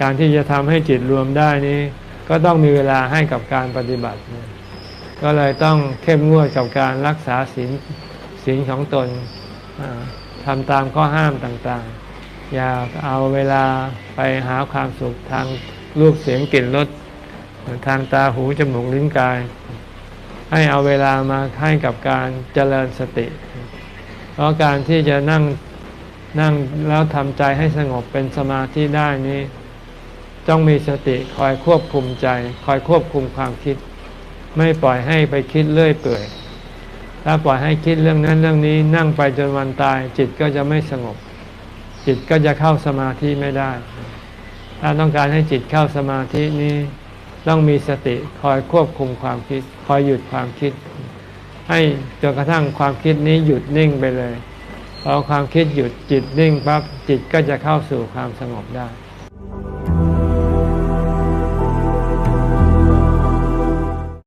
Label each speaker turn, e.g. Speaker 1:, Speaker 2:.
Speaker 1: การที่จะทำให้จิตรวมได้นี้ ก็ต้องมีเวลาให้กับการปฏิบัติ ก็เลยต้องเข้มงวดกับการรักษาศีลศีลของตนทำตามข้อห้ามต่างๆ อย่าเอาเวลาไปหาความสุขทางรูปเสียงกลิ่นรสทางตาหูจมูกลิ้นกาย ให้เอาเวลามาให้กับการเจริญสติ เพราะการที่จะนั่งนั่งแล้วทำใจให้สงบเป็นสมาธิได้นี้ ต้องมีสติคอยควบคุมใจ คอยควบคุมความคิด ไม่ปล่อยให้ไปคิดเลื่อยเปื่อย ถ้าปล่อยให้คิดเรื่องนั้นเรื่องนี้นั่งไปจนวันตาย จิตก็จะไม่สงบ จิตก็จะเข้าสมาธิไม่ได้ ถ้าต้องการให้จิตเข้าสมาธินี้ต้องมีสติคอยควบคุมความคิด คอยหยุดความคิด ให้จนกระทั่งความคิดนี้หยุดนิ่งไปเลยพอความคิดหยุดจิตนิ่งปั๊บจิตก็จะเข้าสู่ความสงบได้